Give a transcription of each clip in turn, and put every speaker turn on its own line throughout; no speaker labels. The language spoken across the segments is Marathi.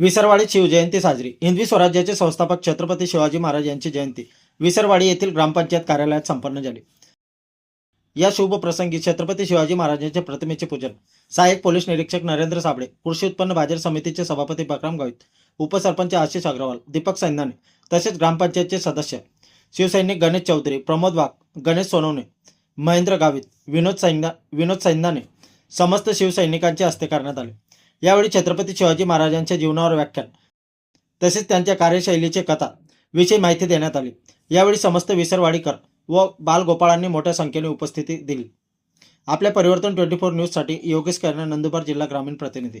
विसरवाडीत शिवजयंती साजरी. हिंदवी स्वराज्याचे संस्थापक छत्रपती शिवाजी महाराज यांची जयंती. विसरवाडी येथील ग्रामपंचायत कार्यालयात संपन्न झाली. या शुभ प्रसंगी छत्रपती शिवाजी महाराजांच्या प्रतिमेचे पूजन. सहाय्यक पोलीस निरीक्षक नरेंद्र साबळे कृषी उत्पन्न बाजार समितीचे सभापती बकराम गावित उपसरपंच आशिष अग्रवाल दीपक सैन्याने तसेच ग्रामपंचायतचे सदस्य. शिवसैनिक गणेश चौधरी प्रमोद वाघ गणेश सोनवणे महेंद्र गावित विनोद सैन्या विनोद सैन्याने समस्त शिवसैनिकांचे हस्ते करण्यात आले. यावेळी छत्रपती शिवाजी महाराजांच्या जीवनावर व्याख्यान तसेच त्यांच्या कार्यशैलीचे कथा विषयी माहिती देण्यात आली. यावेळी समस्त विसरवाडीकर व बालगोपाळांनी मोठ्या संख्येने उपस्थिती दिली. आपल्या परिवर्तन ट्वेंटी फोर न्यूजसाठी योगेश कर्ण नंदुरबार जिल्हा ग्रामीण प्रतिनिधी.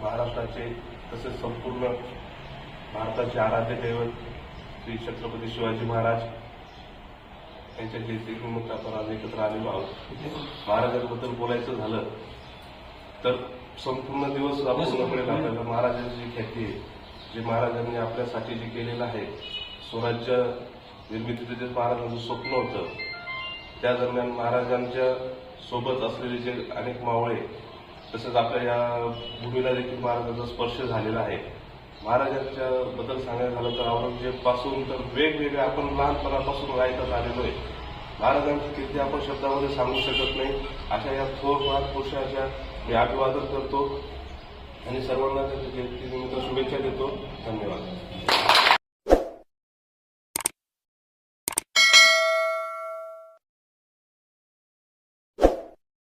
महाराष्ट्राचे तसेच संपूर्ण भारताचे आराध्य दैवत श्री छत्रपती शिवाजी महाराज यांच्या जयंतीनिमित्त आपण आज एकत्र आलेलो आहोत. महाराजांबद्दल बोलायचं झालं तर संपूर्ण दिवस अपूर्णपणे आपल्याला महाराजांची जी ख्याती आहे जे महाराजांनी आपल्यासाठी जे केलेलं आहे स्वराज्य निर्मितीचं जे महाराजांचं स्वप्न होतं त्या दरम्यान महाराजांच्या सोबत असलेले जे अनेक मावळे तसंच आपल्या या भूमीला देखील महाराजांचा स्पर्श झालेला आहे. महाराजांच्या बद्दल सांगायचं झालं तर औरंगजेबपासून तर वेगवेगळे आपण लहानपणापासून ऐकत आलेलो आहे. महाराजांची कीर्ती आपण शब्दामध्ये सांगू शकत नाही. अशा या थोर महापुरुषाच्या हे अभिवादन करतो आणि सर्वांना त्यांच्या जयंतीनिमित्त शुभेच्छा